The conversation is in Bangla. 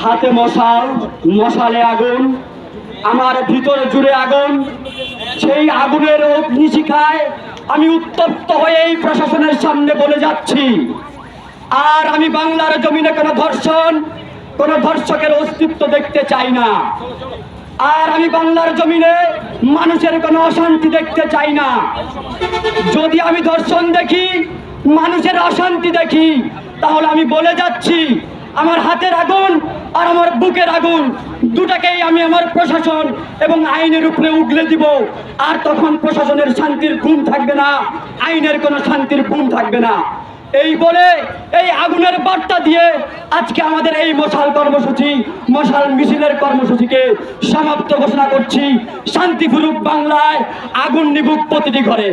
হাতে মশাল, মশালে আগুন, আমার ভিতরে জুড়ে আগুন, সেই আগুনের অগ্নিশিখায় আমি উত্তপ্ত হয়ে এই প্রশাসনের সামনে বলে যাচ্ছি। আর আমি বাংলার জমিনে কোনো ধর্ষণ, কোনো ধর্ষকের অস্তিত্ব দেখতে চাই না। আর আমি বাংলার জমিনে মানুষের কোনো অশান্তি দেখতে চাই না। যদি আমি ধর্ষণ দেখি, মানুষের অশান্তি দেখি, তাহলে আমি বলে যাচ্ছি আমার হাতের আগুন আর আমার বুকের আগুন, দুটাকেই আমি আমার প্রশাসন এবং আইনের উপরে উগলে দিব। আর তখন প্রশাসনের শান্তির ঘুম থাকবে না, আইনের কোনো শান্তির ঘুম থাকবে না। এই বলে এই আগুনের বার্তা দিয়ে আজকে আমাদের এই মশাল কর্মসূচি, মশাল মিছিলের কর্মসূচিকে সমাপ্ত ঘোষণা করছি। শান্তি ফুরুক বাংলায় আগুন নিবুক প্রতিটি ঘরে।